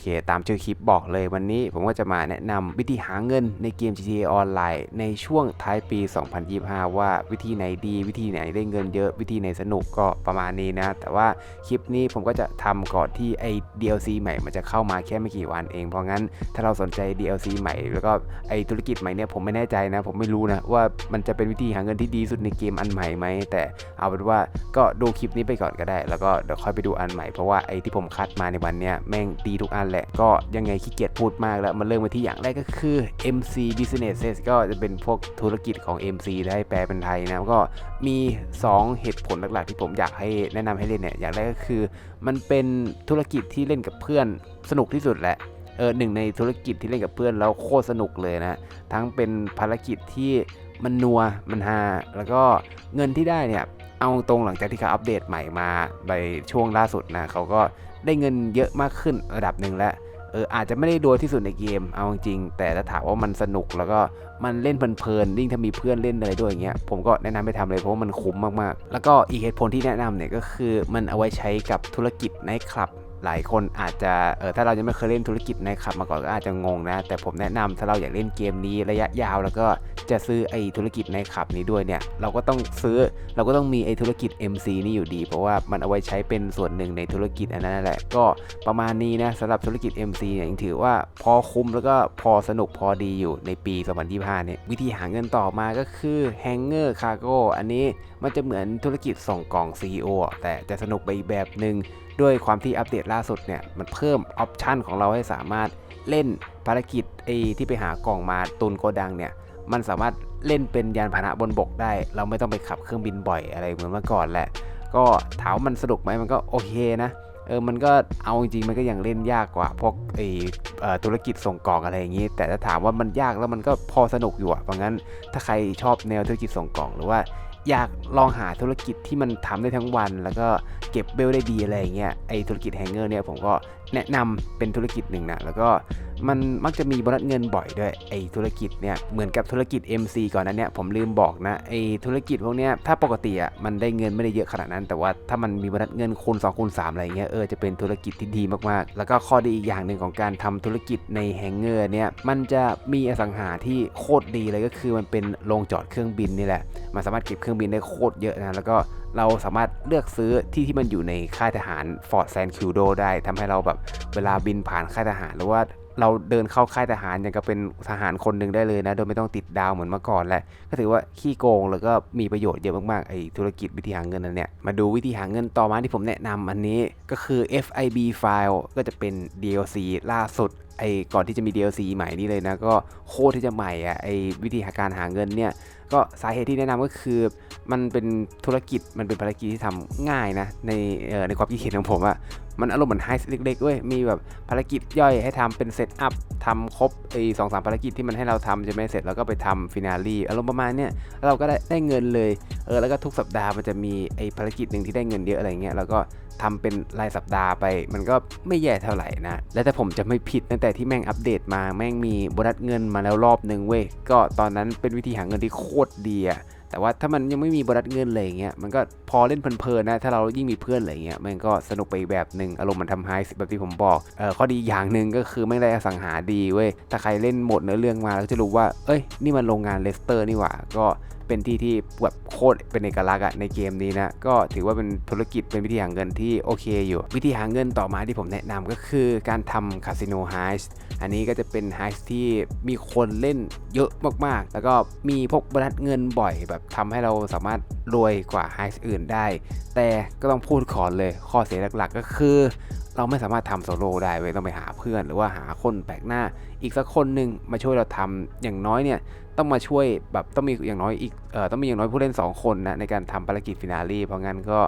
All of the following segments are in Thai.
เค ตามชื่อคลิปบอกเลยวันนี้ผมก็จะมาแนะนำวิธีหาเงินในเกม GTA ออนไลน์ในช่วงท้ายปี 2025 ว่าวิธีไหนดี วิธีไหนได้เงินเยอะวิธีไหนสนุกก็ประมาณนี้นะ แต่ว่าคลิปนี้ผมก็จะทำก่อนที่ไอ้ DLC ใหม่มันจะเข้ามาแค่ไม่กี่วันเอง เพราะงั้นถ้าเราสนใจ DLC ใหม่ แล้วก็ไอ้ธุรกิจใหม่เนี่ยผมไม่แน่ใจนะ ผมไม่รู้นะว่ามันจะเป็นวิธีหาเงินที่ดีสุดในเกมอันใหม่ไหมแต่เอาเป็นว่าก็ดูคลิปนี้ไปก่อนก็ได้ แล้วก็เดี๋ยวค่อยไปดูอันใหม่เพราะว่าไอ้ที่ผมคัดมาในวันเนี้ยแม่งดีทุกอันแหละก็ยังไงขี้เกียจพูดมากแล้วมาเริ่มมาที่อย่างแรกก็คือ MC Businesses ก็จะเป็นพวกธุรกิจของ MC ได้แปลเป็นไทยนะก็มี 2 เหตุผลหลักๆ ที่ผมอยากให้แนะนำให้เล่นเนี่ยอย่างแรกก็คือ มันเป็นธุรกิจที่เล่นกับเพื่อนสนุกที่สุดแหละเออหนึ่งในธุรกิจที่เล่นกับเพื่อนแล้วโคตรสนุกเลยนะ ทั้งเป็นภารกิจที่มันนัวมันฮาแล้วก็เงินที่ได้เนี่ยเอาตรงหลังจากที่เขาอัปเดตใหม่มาในช่วงล่าสุดนะเขาก็ ได้เงินเยอะมากขึ้นระดับหนึ่งแล้วเอออาจจะไม่ได้รวยที่สุดในเกม เอาจริง แต่ถ้าถามว่ามันสนุกแล้วก็มันเล่นเพลินๆยิ่งถ้ามีเพื่อนเล่นอะไรด้วยอย่างเงี้ย ผมก็แนะนำไปทำเลยเพราะว่ามันคุ้มมากๆ แล้วก็อีกเหตุผลที่แนะนำเนี่ยก็คือมันเอาไว้ใช้กับธุรกิจในคลับ หลายคนอาจจะเออถ้าเรายังไม่เคยเล่นธุรกิจในคลับมาก่อนก็อาจจะงงนะ แต่ผมแนะนำถ้าเราอยากเล่นเกมนี้ระยะยาว แล้วก็จะซื้อไอ้ธุรกิจในคลับนี้ด้วยเนี่ยเราก็ต้องซื้อเราก็ต้องมีไอ้ธุรกิจ MC นี่อยู่ดี เพราะว่ามันเอาไว้ใช้เป็นส่วนหนึ่งในธุรกิจอันนั้นแหละ ก็ประมาณนี้นะสำหรับธุรกิจ MC เนี่ยยังถือว่าพอคุ้มแล้วก็พอสนุกพอดีอยู่ในปี 2025เนี่ยวิธีหาเงินต่อมาก็คือ Hanger Cargo อันนี้มันจะเหมือนธุรกิจส่งกล่อง CEO อแต่จะสนุกไปอีกแบบหนึ่งด้วยความที่อัปเดตล่าสุดเนี่ยมันเพิ่มออปชันของเราให้สามารถเล่นภารกิจไอที่ไปหากล่องมาตุนโกดังเนี่ยมันสามารถเล่นเป็นยานพาหนะบนบกได้ เราไม่ต้องไปขับเครื่องบินบ่อยอะไรเหมือนเมื่อก่อนแหละ ก็ถามมันสนุกไหมมันก็โอเคนะเออมันก็เอาจริงมันก็ยังเล่นยากกว่าพวกไอเอ่อธุรกิจส่งกล่องอะไรอย่างนี้ แต่ถ้าถามว่ามันยากแล้วมันก็พอสนุกอยู่อะเพราะงั้นถ้าใครชอบแนวธุรกิจส่งกล่องหรือว่า อยากลองหาธุรกิจที่มันทำได้ทั้งวัน แล้วก็เก็บเบลได้ดีอะไรอย่างเงี้ยไอธุรกิจแฮงเกอร์เนี่ยผมก็แนะนำเป็นธุรกิจหนึ่งนะแล้วก็ มันมักจะมีโบนัสเงินบ่อยด้วยไอธุรกิจเนี่ยเหมือนกับธุรกิจ MC ก่อนนั้นเนี่ยผมลืมบอกนะไอธุรกิจพวกเนี้ยถ้าปกติอะมันได้เงินไม่ได้เยอะขนาดนั้น แต่ว่าถ้ามันมีโบนัสเงินคูณ2คูณ3อะไรเงี้ยเออจะเป็นธุรกิจที่ดีมากๆ แล้วก็ข้อดีอีกอย่างหนึ่งของการทำธุรกิจในแฮงเกอร์เนี่ยมันจะมีอสังหาที่โคตรดีเลยก็คือมันเป็นโรงจอดเครื่องบินนี่แหละมันสามารถเก็บเครื่องบินได้โคตรเยอะนะแล้วก็เราสามารถเลือกซื้อที่ที่มันอยู่ในค่ายทหารฟอร์ดแซนคิวโดได้ทำให้เราแบบเวลาบินผ่านค่ายทหารหรือว่า เราเดินเข้าค่ายทหารอย่างกับเป็นทหารคนหนึ่งได้เลยนะ โดยไม่ต้องติดดาวเหมือนเมื่อก่อนแหละ ก็ถือว่าขี้โกงแล้วก็มีประโยชน์เยอะมากๆ ไอ้ธุรกิจวิธีหาเงินนั้นเนี่ย มาดูวิธีหาเงินต่อมาที่ผมแนะนำอันนี้ก็คือ FIB file ก็จะเป็น DLC ล่าสุดไอ้ก่อนที่จะมี DLC ใหม่นี่เลยนะ ก็โคตรที่จะใหม่อะไอ้วิธีาการหาเงินเนี่ยก็สาเหตุที่แนะนำก็คือมันเป็นธุรกิจมันเป็นภารกิจที่ทำง่ายนะในในความคิดเห็นของผมอะ มันอารมณ์เหมือนไฮส์เล็กๆเว้ย มีแบบภารกิจย่อยให้ทำเป็นเซตอัพทำครบไอ้สองสามภารกิจที่มันให้เราทำใช่ไหมเสร็จแล้วก็ไปทำฟินาลีอารมณ์ประมาณเนี้ยเราก็ได้ได้เงินเลย เออ แล้วก็ทุกสัปดาห์มันจะมีไอ้ภารกิจหนึ่งที่ได้เงินเยอะอะไรเงี้ย แล้วก็ทำเป็นรายสัปดาห์ไป มันก็ไม่แย่เท่าไหร่นะ และถ้าผมจะไม่ผิดตั้งแต่ที่แม่งอัปเดตมา แม่งมีโบนัสเงินมาแล้วรอบหนึ่งเว้ย ก็ตอนนั้นเป็นวิธีหาเงินที่โคตรดีอะ แต่ว่าถ้ามันยังไม่มีบรัดเงินเลยอย่างเงี้ยมันก็พอเล่นเพลินๆนะถ้าเรายิ่งมีเพื่อนอะไรเงี้ยมันก็สนุกไปแบบหนึ่งอารมณ์มันทำไฮสแบบที่ผมบอกเออข้อดีอย่างหนึ่งก็คือไม่ได้อสังหาดีเว้ยถ้าใครเล่นหมดเนื้อเรื่องมาแล้วจะรู้ว่า เอ้ยนี่มันโรงงานเลสเตอร์นี่หว่าก็ เป็นที่ที่แบบโคตรเป็นเอกลักษณ์อะในเกมนี้นะ ก็ถือว่าเป็นธุรกิจเป็นวิธีหาเงินที่โอเคอยู่ วิธีหาเงินต่อมาที่ผมแนะนำก็คือการทำคาสิโนไฮส์อันนี้ก็จะเป็นไฮส์ที่มีคนเล่นเยอะมากๆ แล้วก็มีพวกบนัสเงินบ่อยแบบทำให้เราสามารถรวยกว่าไฮส์อื่นได้ แต่ก็ต้องพูดก่อนเลยข้อเสียหลักๆ ก็คือเราไม่สามารถทำโซโล่ได้เว้ยต้องไปหาเพื่อน หรือว่าหาคนแปลกหน้า อีกสักคนหนึ่งมาช่วยเราทำอย่างน้อยเนี่ยต้องมาช่วยแบบต้องมีอย่างน้อยอีกเอ่อต้องมีอย่างน้อยผู้เล่น 2 คนนะในการทำภารกิจฟินาลีเพราะงั้นก็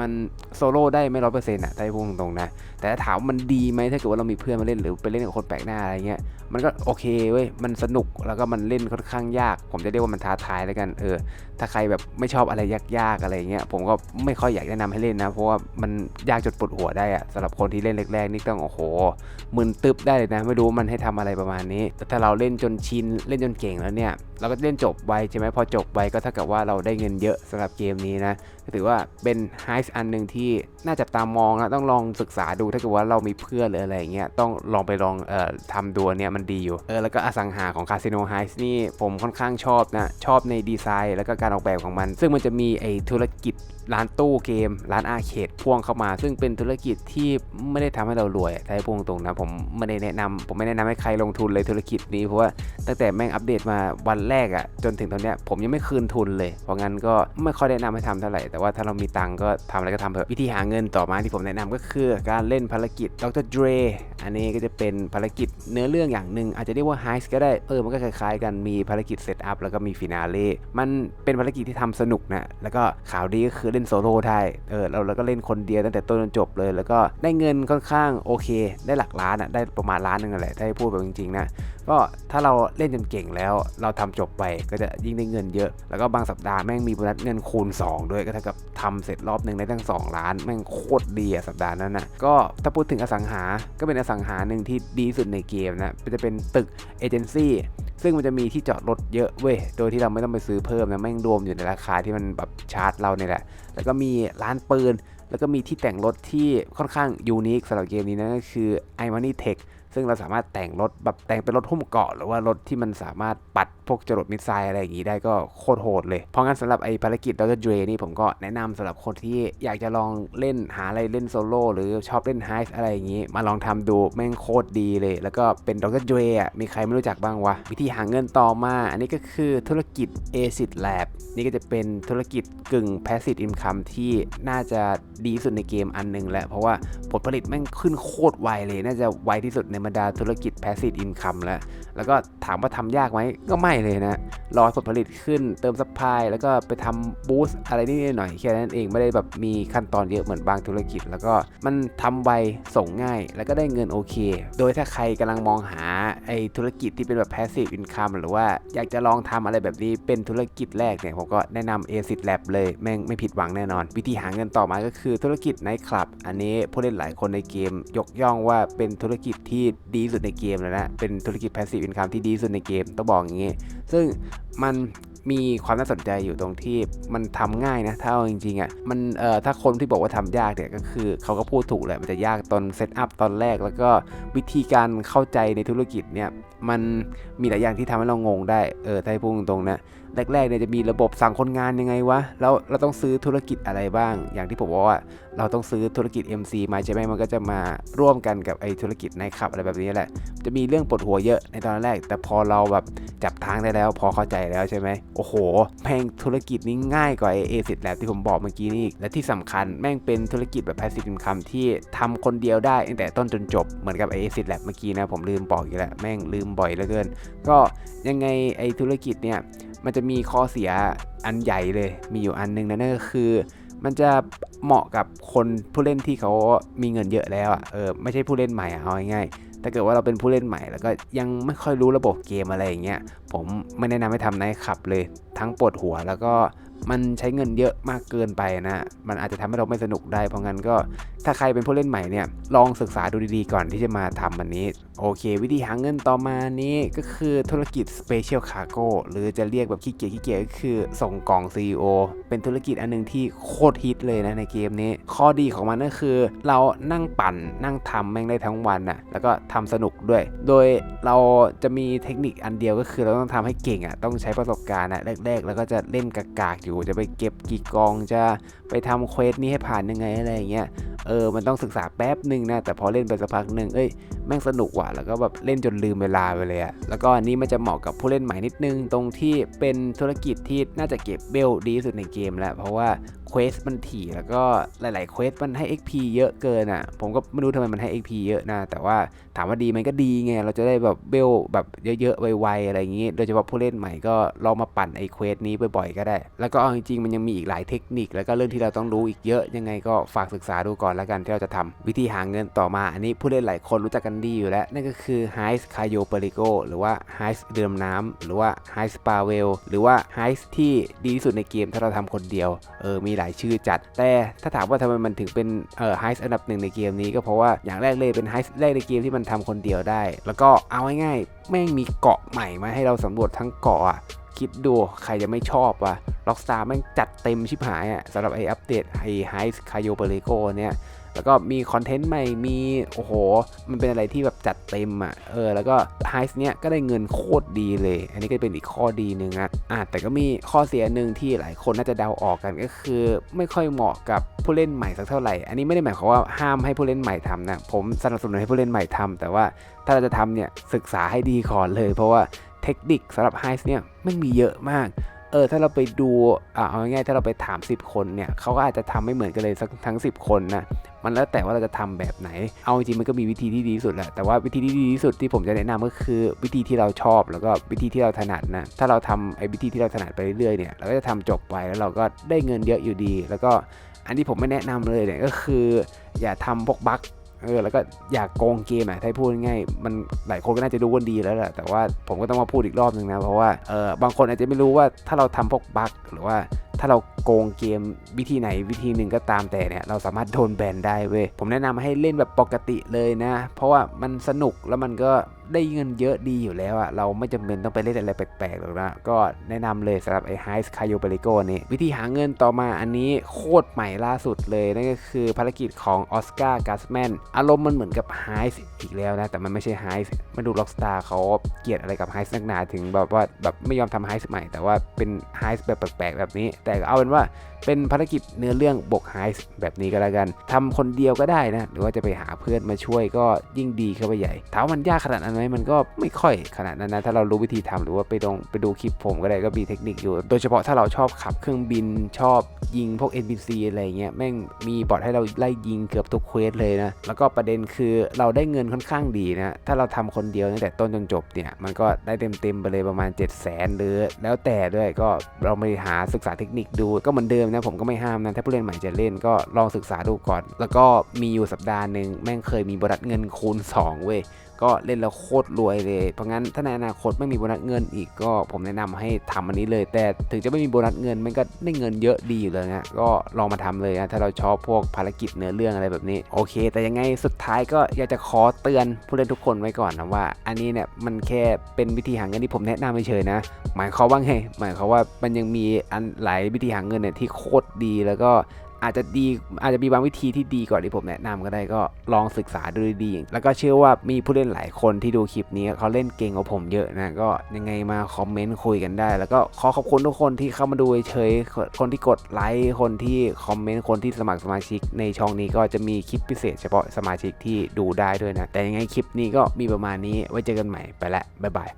มันโซโล่ได้ไม่ร้อยเปอร์เซ็นต์อะได้พูดตรงๆนะ แต่ถ้าถามว่ามันดีไหมถ้าเกิดว่าเรามีเพื่อนมาเล่นหรือไปเล่นกับคนแปลกหน้าอะไรเงี้ยมันก็โอเคเว้ยมันสนุกแล้วก็มันเล่นค่อนข้างยาก ผมจะเรียกว่ามันท้าทายแล้วกันเออถ้าใครแบบไม่ชอบอะไรยากๆอะไรเงี้ยผมก็ไม่ค่อยอยากแนะนำให้เล่นนะ เพราะว่ามันยากจนปวดหัวได้อะสำหรับคนที่เล่นแรกๆนี่ต้องโอ้โหมึนตึบได้เลยนะ ไม่รู้มันให้ทำอะไรประมาณนี้ แต่ถ้าเราเล่นจนชินเล่นจนเก่งแล้วเนี่ยเราก็เล่นจบไวใช่ไหมพอจบไวก็เท่ากับว่าเราได้เงินเยอะสำหรับเกมนี้นะก็ถือว่าเป็นไฮส์อันหนึ่งที่น่าจับตามองนะต้องลองศึกษาดูถ้าเกิดว่าเรามีเพื่อนหรืออะไรอย่างเงี้ยต้องลองไปลองเอ่อทำดูอันเนี่ยมันดีอยู่เออแล้วก็อสังหาของคาสิโนไฮส์นี่ผมค่อนข้างชอบนะชอบในดีไซน์ แล้วก็การออกแบบของมัน ซึ่งมันจะมีไอธุรกิจร้านตู้เกม ร้านอาร์เคดพ่วงเข้ามา ซึ่งเป็นธุรกิจที่ไม่ได้ทำให้เรารวยถ้าให้พูดตรงนะผมไม่ได้แนะนำผมไม่แนะนำให้ใครลงทุนเลยธุรกิจนี้เพราะว่าตั้งแต่แม่งอัปเดตมาวันแรกอะ่ะจนถึงตอนเนี้ยผมยังไม่คืนทุนเลย เพราะงั้นก็ไม่ค่อยแนะนำให้ทำเท่าไหร่แต่ว่าถ้าเรามีตังก็ทำอะไรก็ทำเถอะวิธีหาเงินต่อมาที่ผมแนะนำก็คือการเล่นภารกิจดรเดรอันนี้ก็จะเป็นภารกิจเนื้อเรื่องอย่างหนึ่งอาจจะเรียกว่าไฮส์ก็ได้เออมันก็คล้ายๆกันมีภารกิจเซตอัพแล้วก็มีฟินาเล่มันเป็นภารกิจที่ทำสนุกนะแล้วก็ข่าวดีก็คือเล่นโซโล่ได้เออเราเราก็เล่นคนเดียวตั้งแต่ต้นจนจบเลย แล้วก็ได้เงินค่อนข้างโอเค ได้หลักล้านอะได้ประมาณล้านหนึงนั่นแหละถ้าให้พูดแบบจริงๆนะก็ถ้าเราเล่นจนเก่งแล้วเราทำจบไปก็จะยิ่งได้เงินเยอะ แล้วก็บางสัปดาห์แม่งมีโบนัสเงินคูณ 2 ด้วยก็เท่ากับทำเสร็จรอบหนึ่งได้ตั้ง 2 ล้านแม่งโคตรดีอะสัปดาห์นั้นนะก็ถ้าพูดถึงอสังหา ก็เป็นอสังหาหนึ่งที่ดีสุดในเกมนะจะเป็นตึกเอเจนซี่ ซึ่งมันจะมีที่จอดรถเยอะเว้ย โดยที่เราไม่ต้องไปซื้อเพิ่มนะแม่งรวมอยู่ในราคาที่มันแบบชาร์จเราเนี่ยแหละ แล้วก็มีร้านปืน แล้วก็มีที่แต่งรถที่ค่อนข้างยูนิคสำหรับเกมนี้นะก็คือ i m o n e y Tech ซึ่งเราสามารถแต่งรถแบบแต่งเป็นรถหุ้มเกาะหรือว่ารถที่มันสามารถปัด พวกจรวดมิสไซล์อะไรอย่างนี้ได้ก็โคตรโหดเลย เพราะงั้นสำหรับไอ้ภารกิจดรเดรนี่ผมก็แนะนำสำหรับคนที่อยากจะลองเล่นหาอะไรเล่นโซโล่หรือชอบเล่นไฮส์อะไรอย่างนี้มาลองทำดูแม่งโคตรดีเลย แล้วก็เป็นดรเดรอะมีใครไม่รู้จักบ้างวะวิธีหาเงินต่อมา อันนี้ก็คือธุรกิจ ACID Lab นี่ก็จะเป็นธุรกิจกึ่ง passive income ที่น่าจะดีสุดในเกมอันหนึ่งแหละเพราะว่าผลผลิตแม่งขึ้นโคตรไวเลย น่าจะไวที่สุดในบรรดาธุรกิจ passive income แล้ว แล้วก็ถามว่าทำยากไหมก็ไม่เลยนะ รอผลผลิตขึ้นเติมซัพพลายแล้วก็ไปทำบูสต์อะไรนิดหน่อยแค่นั้นเองไม่ได้แบบมีขั้นตอนเยอะเหมือนบางธุรกิจ แล้วก็มันทำไวส่งง่าย แล้วก็ได้เงินโอเค โดยถ้าใครกำลังมองหาไอ้ธุรกิจที่เป็นแบบ passive income หรือว่าอยากจะลองทำอะไรแบบนี้เป็นธุรกิจแรกเนี่ยผมก็แนะนำ ACID Lab เลยแม่งไม่ผิดหวังแน่นอน วิธีหาเงินต่อมาก็คือธุรกิจไนท์คลับอันนี้ผู้เล่นหลายคนในเกม ยกย่องว่าเป็นธุรกิจที่ดีสุดในเกมแล้วนะเป็นธุรกิจ passive income ที่ดีสุดในเกมต้องบอกอย่างนี้ซึ่งมันมีความน่าสนใจอยู่ตรงที่มันทำง่ายนะ ถ้าเอาจริงๆอะ่ะมันเอ่อถ้าคนที่บอกว่าทำยากเนี่ยก็คือเขาก็พูดถูกแหละมันจะยากตอนเซตอัพตอนแรก แล้วก็วิธีการเข้าใจในธุรกิจเนี่ยมันมีหลายอย่างที่ทำให้เรางงได้เออถ้าพูดตรงๆนะ แรกๆเนี่ยจะมีระบบสั่งคนงานยังไงวะแล้วเราต้องซื้อธุรกิจอะไรบ้าง อย่างที่ผมบอกว่าเราต้องซื้อธุรกิจ MC มาใช่ไหมมันก็จะมาร่วมกันกับไอ้ธุรกิจในขับอะไรแบบนี้แหละ จะมีเรื่องปวดหัวเยอะในตอนแรก แต่พอเราแบบจับทางได้แล้ว พอเข้าใจแล้วใช่ไหมโอ้โหแม่งธุรกิจนี้ง่ายกว่าไอเอซิแลบที่ผมบอกเมื่อกี้นี่และที่สำคัญแม่งเป็นธุรกิจแบบ passive income ที่ทำคนเดียวได้ตั้งแต่ต้นจนจบเหมือนกับไอเอซิแลบเมื่อกี้นะผมลืมบอกอยู่แล้วแม่งลืมบ่อยเหลือเกิน ก็ยังไงไอธุรกิจเนี่ย มันจะมีข้อเสียอันใหญ่เลย มีอยู่อันหนึงนะนั่นก็คือ มันจะเหมาะกับคนผู้เล่นที่เขามีเงินเยอะแล้วอะเออไม่ใช่ผู้เล่นใหม่อะเอาง่ายๆถ้าเกิดว่าเราเป็นผู้เล่นใหม่ แล้วก็ยังไม่ค่อยรู้ระบบเกมอะไรอย่างเงี้ยผมไม่แนะนำให้ทำไนท์ขับเลย ทั้งปวดหัวแล้วก็มันใช้เงินเยอะมากเกินไปนะ มันอาจจะทำให้เราไม่สนุกได้ เพราะงั้นก็ถ้าใครเป็นผู้เล่นใหม่เนี่ย ลองศึกษาดูดีๆก่อนที่จะมาทำอันนี้ โอเค วิธีหาเงินต่อมานี้ก็คือธุรกิจ Special Cargo หรือจะเรียกแบบขี้เกียจขี้เกียจก็คือส่งกล่อง CEO เป็นธุรกิจอันหนึงที่โคตรฮิตเลยนะในเกมนี้ ข้อดีของมันก็คือ เรานั่งปั่นนั่งทำแม่งได้ทั้งวันน่ะแล้วก็ทำสนุกด้วย โดยเราจะมีเทคนิคอันเดียวก็คือเราต้องทำให้เก่งอะต้องใช้ประสบการณ์อะแรกๆ แล้วก็จะเล่นกากๆอยู่จะไปเก็บกี่กองจะไปทำเควสนี้ให้ผ่านยังไงอะไรอย่างเงี้ยเออมันต้องศึกษาแป๊บหนึ่งนะแต่พอเล่นไปสักพักหนึ่งเอ้ยแม่งสนุกว่ะแล้วก็แบบเล่นจนลืมเวลาไปเลยอะแล้วก็อันนี้มันจะเหมาะกับผู้เล่นใหม่นิดนึง ตรงที่เป็นธุรกิจที่น่าจะเก็บเบลดีที่สุดในเกมแล้วเพราะว่า เควสมันถี่แล้วก็หลายๆเควสมันให้ XP เยอะเกินอะ ผมก็ไม่รู้ทำไมมันให้ XP เยอะนะ แต่ว่าถามว่าดีไหมก็ดีไง เราจะได้แบบเบลแบบเยอะๆ ไวๆ อะไรอย่างงี้ โดยเฉพาะผู้เล่นใหม่ก็ลองมาปั่นไอ้เควสนี้บ่อยๆ ก็ได้ แล้วก็เอาจริงๆ มันยังมีอีกหลายเทคนิค แล้วก็เรื่องที่เราต้องรู้อีกเยอะยังไงก็ฝากศึกษาดูก่อนแล้วกันที่เราจะทำวิธีหาเงินต่อมา อันนี้ผู้เล่นหลายคนรู้จักกันดีอยู่แล้ว นั่นก็คือ h i คาโยเปริโกหรือว่า h i เรือดำน้ำหรือว่า h i ปาเวลหรือว่า h i ที่ดีที่สุดในเกมถ้าเราทำคนเดียวเออมีหลายชื่อจัด แต่ถ้าถามว่าทำไมมันถึงเป็นเอ่อไฮส์อันดับหนึ่งในเกมนี้ก็เพราะว่าอย่างแรกเลยเป็นไฮส์แรกในเกมที่มันทำคนเดียวได้ แล้วก็เอาง่ายๆแม่งมีเกาะใหม่มาให้เราสำรวจทั้งเกาะอะคิดดูใครจะไม่ชอบวะล็อกสตาร์แม่งจัดเต็มชิบหายอะสำหรับไออัปเดตไอไฮส์คาโยเบเรโกเนี่ย แล้วก็มีคอนเทนต์ใหม่มีโอ้โห มันเป็นอะไรที่แบบจัดเต็มอะเออแล้วก็ไฮส์เนี้ยก็ได้เงินโคตรดีเลย อันนี้ก็เป็นอีกข้อดีหนึ่งนะอะแต่ก็มีข้อเสียหนึ่งที่หลายคนน่าจะเดาออกกันก็คือ ไม่ค่อยเหมาะกับผู้เล่นใหม่สักเท่าไหร่ อันนี้ไม่ได้หมายความว่าห้ามให้ผู้เล่นใหม่ทำนะผมสนับสนุนให้ผู้เล่นใหม่ทำแต่ว่าถ้าเราจะทำเนี่ยศึกษาให้ดีก่อนเลย เพราะว่าเทคนิคสำหรับไฮส์เนี่ยไม่มีเยอะมาก เออถ้าเราไปดูอ่าเอาง่ายๆถ้าเราไปถาม 10 คนเนี่ยเขาก็อาจจะทำไม่เหมือนกันเลยสักทั้ง 10 คนนะมันแล้วแต่ว่าเราจะทำแบบไหน เอาจริงมันก็มีวิธีที่ดีที่สุดแหละแต่ว่าวิธีที่ดีที่สุดที่ผมจะแนะนำก็คือวิธีที่เราชอบ แล้วก็วิธีที่เราถนัดนะถ้าเราทำไอ้วิธีที่เราถนัดไปเรื่อยๆเนี่ยเราก็จะทำจบไปแล้วเราก็ได้เงินเยอะอยู่ดี แล้วก็อันที่ผมไม่แนะนำเลยเนี่ยก็คือ อย่าทำพวกบั๊ก เออแล้วก็อยากโกงเกมอะถ้าให้พูดง่ายๆมันหลายคนก็น่าจะรู้กันดีแล้วแหละแต่ว่าผมก็ต้องมาพูดอีกรอบหนึ่งนะ เพราะว่าเออบางคนอาจจะไม่รู้ว่าถ้าเราทำพวกบั๊กหรือว่าถ้าเราโกงเกมวิธีไหนวิธีหนึ่งก็ตามแต่เนี่ยเราสามารถโดนแบนได้เว้ยผมแนะนำให้เล่นแบบปกติเลยนะ เพราะว่ามันสนุกแล้วมันก็ ได้เงินเยอะดีอยู่แล้วอะเราไม่จำเป็นต้องไปเล่นอะไรแปลกๆหรอกนะ ก็แนะนำเลยสำหรับไอ้ไฮส์คาโยเบริโกนี่วิธีหาเงินต่อมาอันนี้โคตรใหม่ล่าสุดเลยนั่นก็คือภารกิจของออสการ์กัสแมนอารมณ์มันเหมือนกับไฮส์อีกแล้วนะ แต่มันไม่ใช่ไฮส์มาดูล็อกสตาร์เขาเกลียดอะไรกับไฮส์นักหนาถึงแบบว่าแบบไม่ยอมทำไฮส์ใหม่ แต่ว่าเป็นไฮส์แบบแปลกๆแบบนี้ แต่เอาเป็นว่าเป็นภารกิจเนื้อเรื่องบกไฮส์แบบนี้ก็แล้วกันทำคนเดียวก็ได้นะ หรือว่าจะไปหาเพื่อนมาช่วยก็ยิ่งดีเข้าไปใหญ่ถามว่ามันยากขนาดนั้นไหมมันก็ไม่ค่อยขนาดนั้นนะถ้าเรารู้วิธีทำหรือว่าไปลองไปดูคลิปผมก็ได้ก็มีเทคนิคอยู่ โดยเฉพาะถ้าเราชอบขับเครื่องบินชอบยิงพวก NPC อะไรเงี้ยแม่งมีบอทให้เราไล่ยิงเกือบทุกเควสเลยนะแล้วก็ประเด็นคือเราได้เงินค่อนข้างดีนะถ้าเราทำคนเดียวตั้งแต่ต้นจนจบเนี่ยมันก็ได้เต็มๆไปเลยประมาณ 7 0 0 0 0 0หรือแล้วแต่ด้วยก็เราไปหาศึกษาเทคนิคดูก็เหมือนเดิมนะผมก็ไม่ห้ามนะถ้าผู้เล่นใหม่จะเล่นก็ลองศึกษาดูก่อน แล้วก็มีอยู่สัปดาห์หนึ่งแม่งเคยมีบนัสเงินคูณ2เว้ย ก็เล่นแล้วโคตรรวยเลย เพราะงั้นถ้าในอนาคตไม่มีโบนัสเงินอีกก็ผมแนะนำให้ทำอันนี้เลย แต่ถึงจะไม่มีโบนัสเงินมันก็ได้เงินเยอะดีอยู่เลยนะก็ลองมาทำเลยนะถ้าเราชอบพวกภารกิจเนื้อเรื่องอะไรแบบนี้โอเค แต่ยังไงสุดท้ายก็อยากจะขอเตือนผู้เล่นทุกคนไว้ก่อนนะว่า อันนี้เนี่ยมันแค่เป็นวิธีหาเงินที่ผมแนะนำเฉยๆนะ หมายความว่าไงหมายความว่ามันยังมีอันหลายวิธีหาเงินเนี่ยที่โคตรดีแล้วก็ อาจจะดีอาจจะมีบางวิธีที่ดีกว่าที่ผมแนะนำก็ได้ก็ลองศึกษาดูดีๆแล้วก็เชื่อว่ามีผู้เล่นหลายคนที่ดูคลิปนี้เขาเล่นเก่งกว่าผมเยอะนะก็ยังไงมาคอมเมนต์คุยกันได้ แล้วก็ขอขอบคุณทุกคนที่เข้ามาดูเฉยคนที่กดไลค์คนที่คอมเมนต์คนที่สมัครสมาชิก ในช่องนี้ก็จะมีคลิปพิเศษเฉพาะสมาชิกที่ดูได้ด้วยนะแต่ยังไงคลิปนี้ก็มีประมาณนี้ไว้เจอกันใหม่ไปละบ๊ายบาย